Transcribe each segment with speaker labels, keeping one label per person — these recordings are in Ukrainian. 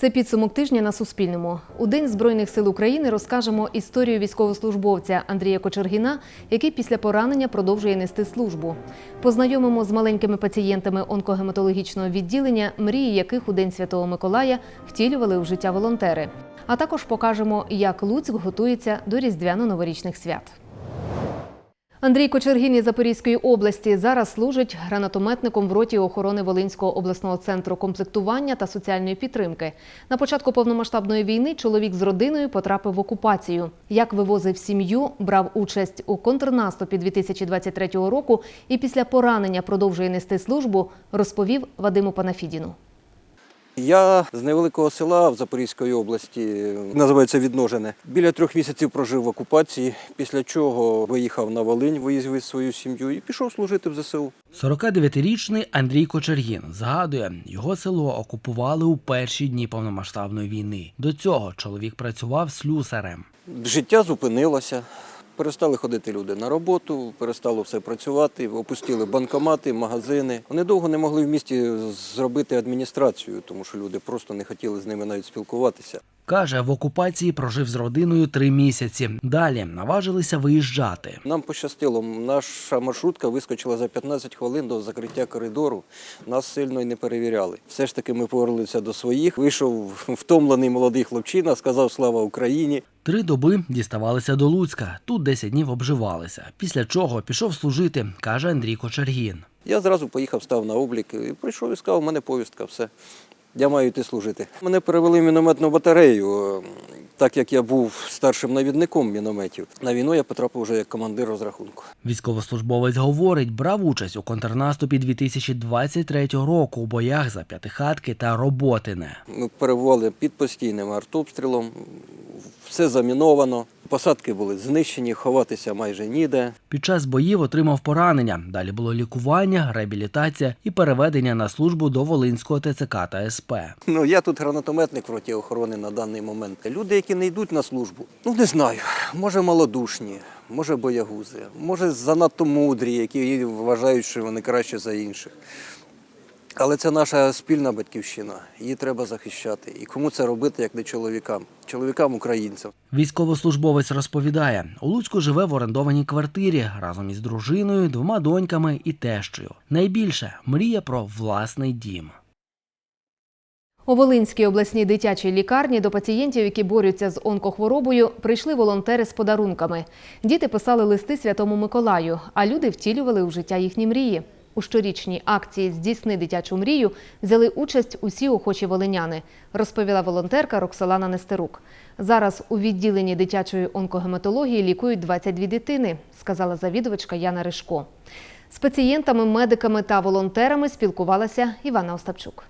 Speaker 1: Це підсумок тижня на Суспільному. У День Збройних сил України розкажемо історію військовослужбовця Андрія Кочергіна, який після поранення продовжує нести службу. Познайомимо з маленькими пацієнтами онкогематологічного відділення, мрії яких у День Святого Миколая втілювали у життя волонтери. А також покажемо, як Луцьк готується до різдвяно-новорічних свят. Андрій Кочергін із Запорізької області зараз служить гранатометником в роті охорони Волинського обласного центру комплектування та соціальної підтримки. На початку повномасштабної війни чоловік з родиною потрапив в окупацію. Як вивозив сім'ю, брав участь у контрнаступі 2023 року і після поранення продовжує нести службу, розповів Вадиму Панафідіну.
Speaker 2: Я з невеликого села в Запорізької області, називається Відножене. Біля трьох місяців прожив в окупації, після чого виїхав на Волинь, виїздив свою сім'ю і пішов служити в ЗСУ.
Speaker 3: 49-річний Андрій Кочергін згадує, його село окупували у перші дні повномасштабної війни. До цього чоловік працював слюсарем.
Speaker 2: Життя зупинилося. Перестали ходити люди на роботу, перестало все працювати, опустили банкомати, магазини. Вони довго не могли в місті зробити адміністрацію, тому що люди просто не хотіли з ними навіть спілкуватися.
Speaker 3: Каже, в окупації прожив з родиною три місяці. Далі наважилися виїжджати.
Speaker 2: Нам пощастило, наша маршрутка вискочила за 15 хвилин до закриття коридору. Нас сильно й не перевіряли. Все ж таки ми повернулися до своїх. Вийшов втомлений молодий хлопчина, сказав слава Україні.
Speaker 3: Три доби діставалися до Луцька. Тут 10 днів обживалися. Після чого пішов служити, каже Андрій Кочергін.
Speaker 2: Я зразу поїхав, став на облік і прийшов і сказав, у мене повістка, все. Я маю йти служити. Мене перевели в мінометну батарею, е, так як я був старшим навідником мінометів. На війну я потрапив вже як командир розрахунку.
Speaker 3: Військовослужбовець говорить, брав участь у контрнаступі 2023 року у боях за п'ятихатки та роботине.
Speaker 2: Ми перебували під постійним артобстрілом, все заміновано. Посадки були знищені, ховатися майже ніде.
Speaker 3: Під час боїв отримав поранення. Далі було лікування, реабілітація і переведення на службу до Волинського ТЦК та СП.
Speaker 2: Ну, я тут гранатометник в роті охорони на даний момент. Люди, які не йдуть на службу, ну не знаю, може малодушні, може боягузи, може занадто мудрі, які вважають, що вони краще за інших. Але це наша спільна батьківщина, її треба захищати. І кому це робити, як не чоловікам, чоловікам українцям.
Speaker 3: Військовослужбовець розповідає, у Луцьку живе в орендованій квартирі разом із дружиною, двома доньками і тещою. Найбільше мріє про власний дім.
Speaker 1: У Волинській обласній дитячій лікарні до пацієнтів, які борються з онкохворобою, прийшли волонтери з подарунками. Діти писали листи Святому Миколаю, а люди втілювали у життя їхні мрії. У щорічній акції Здійсни дитячу мрію взяли участь усі охочі волиняни, розповіла волонтерка Роксолана Нестерук. Зараз у відділенні дитячої онкогематології лікують 22 дитини, сказала завідувачка Яна Ришко. З пацієнтами, медиками та волонтерами спілкувалася Івана Остапчук.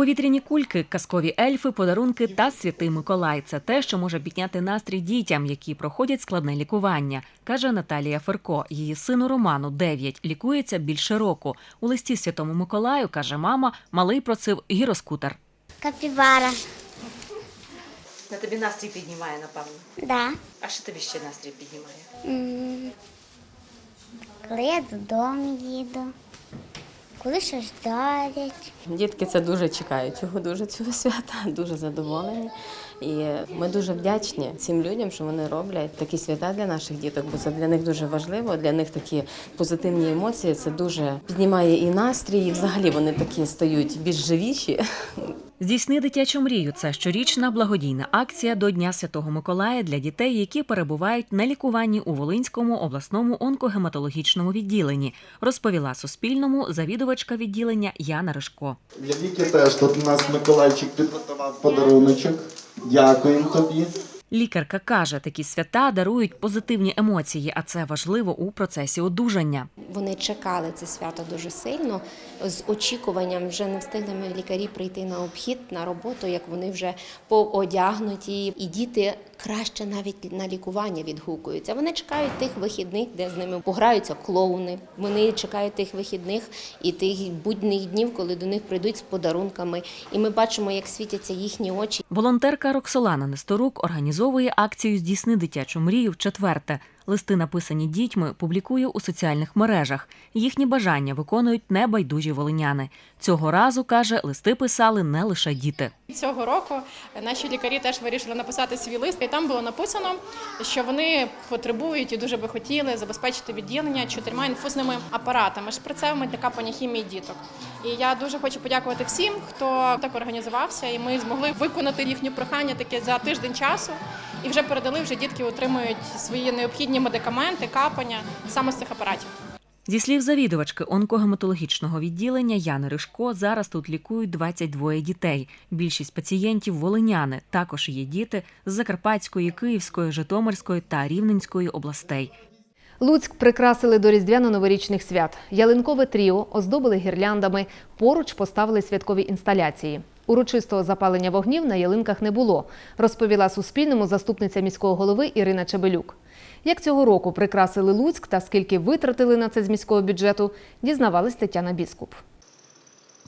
Speaker 4: Повітряні кульки, казкові ельфи, подарунки та святий Миколай це те, що може підняти настрій дітям, які проходять складне лікування, каже Наталія Ферко. Її сину Роману 9, лікується більше року. У листі Святому Миколаю каже мама, малий просив гіроскутер.
Speaker 5: Капібара.
Speaker 4: На тобі настрій піднімає, напевно.
Speaker 5: Да.
Speaker 4: А що тобі ще настрій піднімає?
Speaker 5: М, Коли я додому їду, коли щось дарять.
Speaker 6: Дітки це дуже чекають цього дуже цього свята, дуже задоволені. І ми дуже вдячні цим людям, що вони роблять такі свята для наших діток, бо це для них дуже важливо. Для них такі позитивні емоції. Це дуже піднімає і настрій, і взагалі вони такі стають більш живіші.
Speaker 4: Здійсни дитячу мрію. Це щорічна благодійна акція до Дня Святого Миколая для дітей, які перебувають на лікуванні у Волинському обласному онкогематологічному відділенні, розповіла Суспільному завідувачка відділення Яна Ришко.
Speaker 7: Для Віки теж тут у нас Миколайчик підготував подаруночок. Дякуємо тобі.
Speaker 4: Лікарка каже, такі свята дарують позитивні емоції, а це важливо у процесі одужання.
Speaker 8: Вони чекали це свято дуже сильно з очікуванням. Вже не встигли ми лікарі прийти на обхід на роботу, як вони вже поодягнуті. І діти краще навіть на лікування відгукуються. Вони чекають тих вихідних, де з ними пограються клоуни. Вони чекають тих вихідних і тих будніх днів, коли до них прийдуть з подарунками. І ми бачимо, як світяться їхні очі.
Speaker 4: Волонтерка Роксолана Несторук організовує акцію Здійсни дитячу мрію в четверте. Листи, написані дітьми, публікує у соціальних мережах. Їхні бажання виконують небайдужі волиняни. Цього разу каже, листи писали не лише діти.
Speaker 9: Цього року наші лікарі теж вирішили написати свій лист, і там було написано, що вони потребують і дуже би хотіли забезпечити відділення чотирма інфузними апаратами, шприцевими для капання хімії діток. І я дуже хочу подякувати всім, хто так організувався, і ми змогли виконати їхнє прохання таке за тиждень часу. І вже передали, вже дітки отримують свої необхідні медикаменти, капання саме з цих апаратів.
Speaker 4: Зі слів завідувачки онкогематологічного відділення Яни Ришко, зараз тут лікують 22 дітей. Більшість пацієнтів волиняни. Також є діти з Закарпатської, Київської, Житомирської та Рівненської областей.
Speaker 1: Луцьк прикрасили до різдвяно-новорічних свят. Ялинкове тріо оздобили гірляндами. Поруч поставили святкові інсталяції. Урочистого запалення вогнів на ялинках не було, розповіла Суспільному заступниця міського голови Ірина Чебелюк. Як цього року прикрасили Луцьк та скільки витратили на це з міського бюджету, дізнавалась Тетяна Біскуп.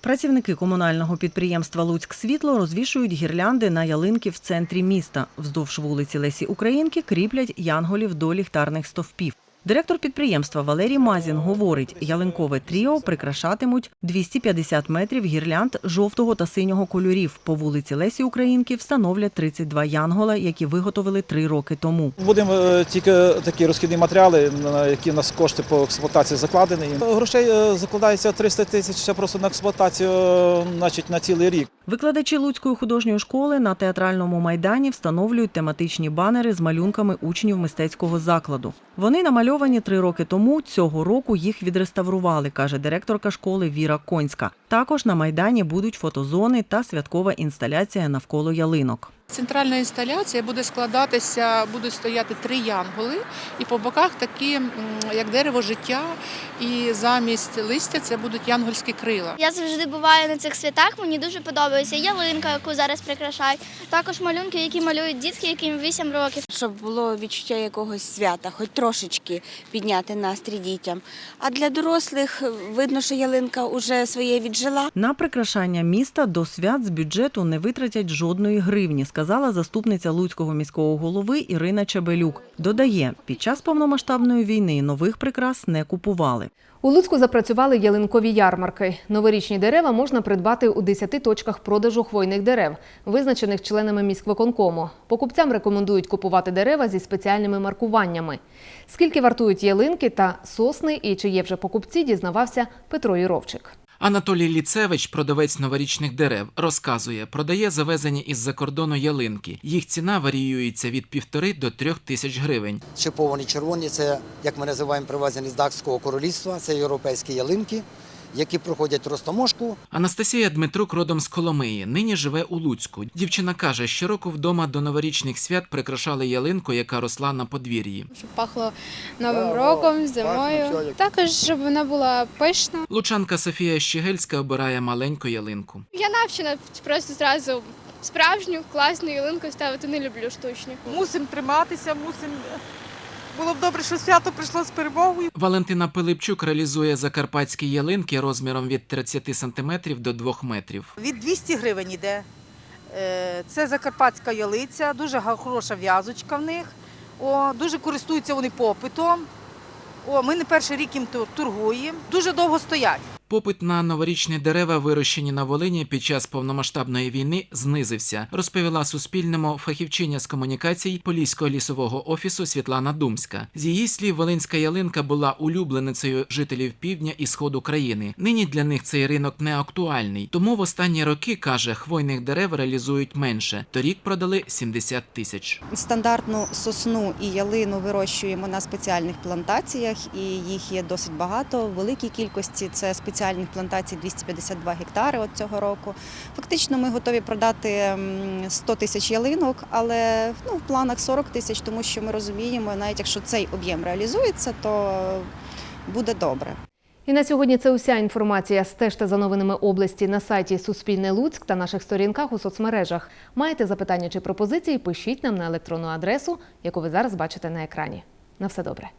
Speaker 10: Працівники комунального підприємства Луцьк Світло розвішують гірлянди на ялинки в центрі міста. Вздовж вулиці Лесі Українки кріплять янголів до ліхтарних стовпів. Директор підприємства Валерій Мазін говорить, ялинкове тріо прикрашатимуть 250 метрів гірлянд жовтого та синього кольорів. По вулиці Лесі Українки встановлять 32 янгола, які виготовили три роки тому.
Speaker 11: Будемо е, тільки такі розхідні матеріали, на які у нас кошти по експлуатації закладені. Грошей е, закладається 300 тисяч просто на експлуатацію, е, значить на цілий рік.
Speaker 10: Викладачі Луцької художньої школи на театральному майдані встановлюють тематичні банери з малюнками учнів мистецького закладу. Вони намальовані три роки тому. Цього року їх відреставрували, каже директорка школи Віра Конська. Також на майдані будуть фотозони та святкова інсталяція навколо ялинок.
Speaker 12: Центральна інсталяція буде складатися, будуть стояти три янголи, і по боках такі, як дерево життя, і замість листя це будуть янгольські крила.
Speaker 5: Я завжди буваю на цих святах. Мені дуже подобається ялинка, яку зараз прикрашають. Також малюнки, які малюють дітки, яким 8 років.
Speaker 13: щоб було відчуття якогось свята, хоч трошечки підняти настрій дітям. А для дорослих видно, що ялинка вже своє віджила.
Speaker 10: На прикрашання міста до свят з бюджету не витратять жодної гривні, сказала заступниця Луцького міського голови Ірина Чебелюк. Додає, під час повномасштабної війни нових прикрас не купували.
Speaker 1: У Луцьку запрацювали ялинкові ярмарки. Новорічні дерева можна придбати у 10 точках продажу хвойних дерев, визначених членами міськвиконкому. Покупцям рекомендують купувати дерева зі спеціальними маркуваннями. Скільки вартують ялинки та сосни і чи є вже покупці, дізнавався Петро Юровчик.
Speaker 14: Анатолій Ліцевич, продавець новорічних дерев, розказує, продає завезені із-за кордону ялинки. Їх ціна варіюється від півтори до трьох тисяч гривень.
Speaker 15: Чиповані червоні це, як ми називаємо, привезені з Дакського королівства, це європейські ялинки, які проходять розтаможку.
Speaker 14: Анастасія Дмитрук родом з Коломиї. Нині живе у Луцьку. Дівчина каже, щороку вдома до новорічних свят прикрашали ялинку, яка росла на подвір'ї.
Speaker 16: Щоб пахло новим роком, зимою. Також щоб вона була пишна.
Speaker 14: Лучанка Софія Щегельська обирає маленьку ялинку.
Speaker 16: Я навчена просто зразу справжню класну ялинку ставити. Не люблю штучні.
Speaker 17: Мусимо триматися, мусимо. Було б добре, що свято прийшло з перемогою.
Speaker 14: Валентина Пилипчук реалізує закарпатські ялинки розміром від 30 сантиметрів до 2 метрів.
Speaker 17: Від 200 гривень іде. Е, Це закарпатська ялиця, дуже хороша в'язочка в них. О, дуже користуються вони попитом. О, ми не перший рік їм торгуємо. Дуже довго стоять.
Speaker 14: Попит на новорічні дерева, вирощені на Волині під час повномасштабної війни, знизився, розповіла Суспільному фахівчиня з комунікацій Поліського лісового офісу Світлана Думська. З її слів, волинська ялинка була улюбленицею жителів півдня і сходу країни. Нині для них цей ринок не актуальний. Тому в останні роки каже, хвойних дерев реалізують менше. Торік продали 70 тисяч.
Speaker 18: Стандартну сосну і ялину вирощуємо на спеціальних плантаціях, і їх є досить багато. В великій кількості це спеціальних плантацій 252 гектари от цього року. Фактично, ми готові продати м, 100 тисяч ялинок, але ну, в планах 40 тисяч, тому що ми розуміємо, навіть якщо цей об'єм реалізується, то буде добре.
Speaker 1: І на сьогодні це уся інформація. Стежте за новинами області на сайті Суспільне Луцьк та наших сторінках у соцмережах. Маєте запитання чи пропозиції? Пишіть нам на електронну адресу, яку ви зараз бачите на екрані. На все добре.